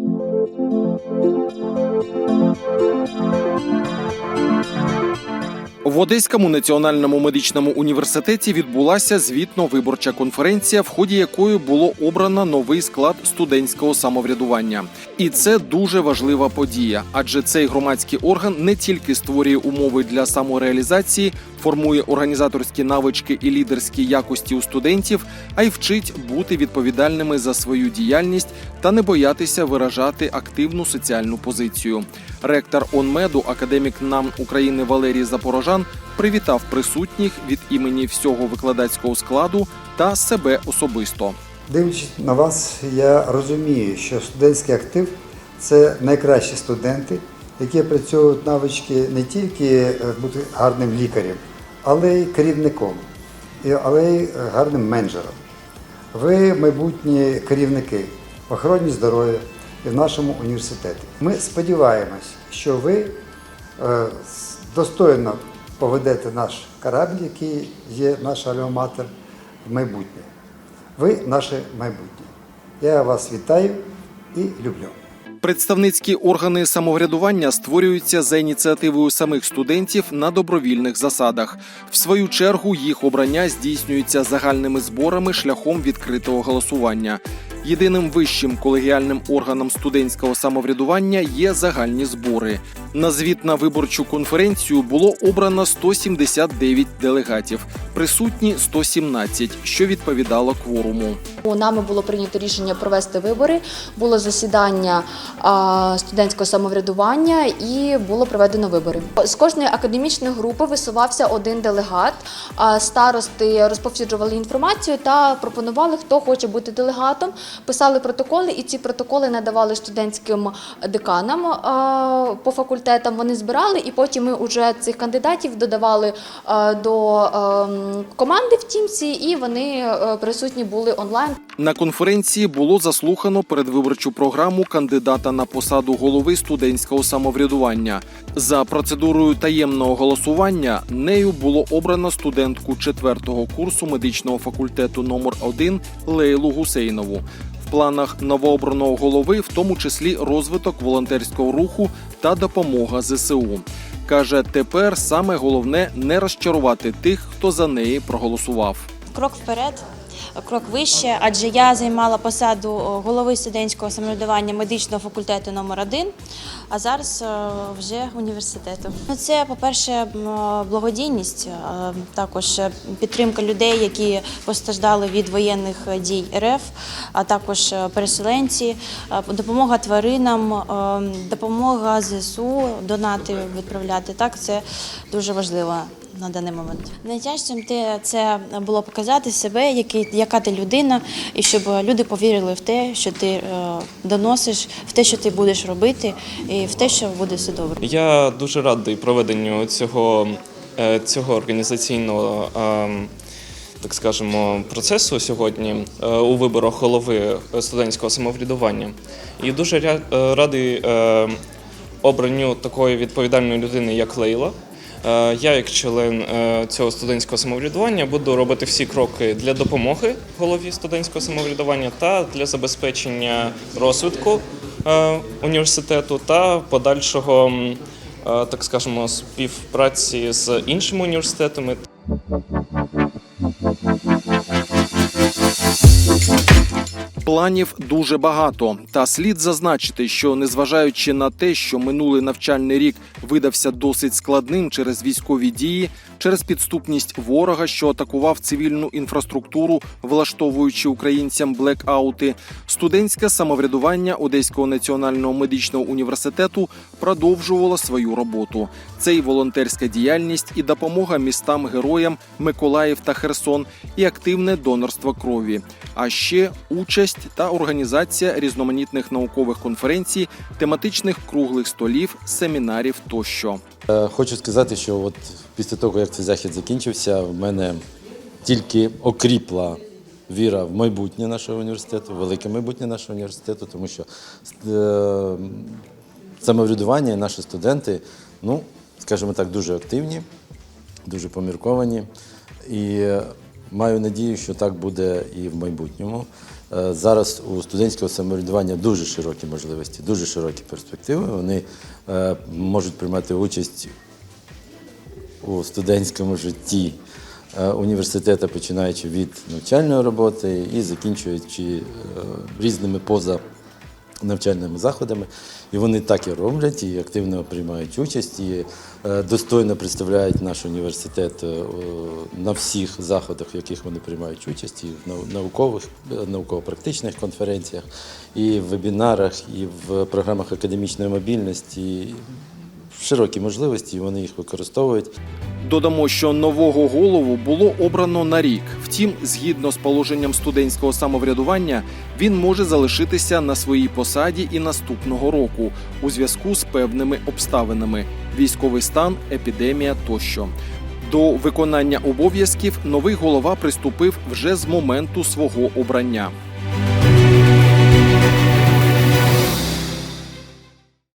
Música Одеському національному медичному університеті відбулася звітно-виборча конференція, в ході якої було обрано новий склад студентського самоврядування. І це дуже важлива подія, адже цей громадський орган не тільки створює умови для самореалізації, формує організаторські навички і лідерські якості у студентів, а й вчить бути відповідальними за свою діяльність та не боятися виражати активну соціальну позицію. Ректор ОНМЕДу, академік НАМ України Валерій Запорожан, привітав присутніх від імені всього викладацького складу та себе особисто. Дивлячись на вас, я розумію, що студентський актив це найкращі студенти, які працюють навички не тільки е, бути гарним лікарем, але й керівником, але й гарним менеджером. Ви майбутні керівники в охороні здоров'я і в нашому університеті. Ми сподіваємось, що ви е, достойно поведете наш корабль, який є наш альма-матер в майбутнє. Ви наше майбутнє. Я вас вітаю і люблю. Представницькі органи самоврядування створюються за ініціативою самих студентів на добровільних засадах. В свою чергу їх обрання здійснюється загальними зборами шляхом відкритого голосування. Єдиним вищим колегіальним органом студентського самоврядування є загальні збори. На звіт на виборчу конференцію було обрано 179 делегатів, присутні 117, що відповідало кворуму. У нами було прийнято рішення провести вибори. Було засідання студентського самоврядування і було проведено вибори. З кожної академічної групи висувався один делегат. Старости розповсюджували інформацію та пропонували, хто хоче бути делегатом. Писали протоколи, і ці протоколи надавали студентським деканам по факультетам. Вони збирали, і потім ми вже цих кандидатів додавали до ем, команди в Тімсі, і вони е, присутні були онлайн. На конференції було заслухано передвиборчу програму кандидата на посаду голови студентського самоврядування. За процедурою таємного голосування нею було обрано студентку четвертого курсу медичного факультету номер 1 Лейлу Гусейнову. Планах новообраного голови, в тому числі розвиток волонтерського руху та допомога ЗСУ. Каже, тепер саме головне не розчарувати тих, хто за неї проголосував. крок вперед, крок вище, адже я займала посаду голови студентського самоврядування медичного факультету номер 1 а зараз е, вже університету. Ну, Це, по-перше, е, благодійність, е, також е, підтримка людей, які постраждали від воєнних е, дій РФ, а також е, переселенці, е, допомога тваринам, е, допомога ЗСУ, донати відправляти. Так, це дуже важливо на даний момент. Найтяжчим це було показати себе, який, яка ти людина, і щоб люди повірили в те, що ти е, доносиш, в те, що ти будеш робити, і в те, що буде все добре. Я дуже радий проведенню цього, е, цього організаційного. ем, Так скажемо, процесу сьогодні е, у виборах голови студентського самоврядування. І дуже е, радий е, обранню такої відповідальної людини, як Лейла. Е, Я, як член е, цього студентського самоврядування, буду робити всі кроки для допомоги голові студентського самоврядування та для забезпечення розвитку е, університету та подальшого, так скажемо, співпраці з іншими університетами. Планів дуже багато, та слід зазначити, що незважаючи на те, що минулий навчальний рік видався досить складним через військові дії, через підступність ворога, що атакував цивільну інфраструктуру, влаштовуючи українцям блекаути, студентське самоврядування Одеського національного медичного університету продовжувало свою роботу. Це і волонтерська діяльність, і допомога містам героям Миколаїв та Херсон, і активне донорство крові. А ще участь та організація різноманітних наукових конференцій, тематичних круглих столів, семінарів тощо. Е, Хочу сказати, що от після того, як цей захід закінчився, в мене тільки окріпла віра в майбутнє нашого університету, велике майбутнє нашого університету, тому що е, самоврядування і наші студенти, ну, скажімо так, дуже активні, дуже помірковані. І е, маю надію, що так буде і в майбутньому. Е, Зараз у студентського самоврядування дуже широкі можливості, дуже широкі перспективи. Вони е, можуть приймати участь у студентському житті е, університету, починаючи від навчальної роботи і закінчуючи різними поза навчальними заходами. І вони так і роблять, і активно приймають участь, і е, достойно представляють наш університет е, на всіх заходах, в яких вони приймають участь, і в наукових, е, науково-практичних конференціях, і в вебінарах, і в програмах академічної мобільності. Широкі можливості, і вони їх використовують. Додамо, що нового голову було обрано на рік. Втім, згідно з положенням студентського самоврядування, він може залишитися на своїй посаді і наступного року у зв'язку з певними обставинами: військовий стан, епідемія тощо. До виконання обов'язків новий голова приступив вже з моменту свого обрання.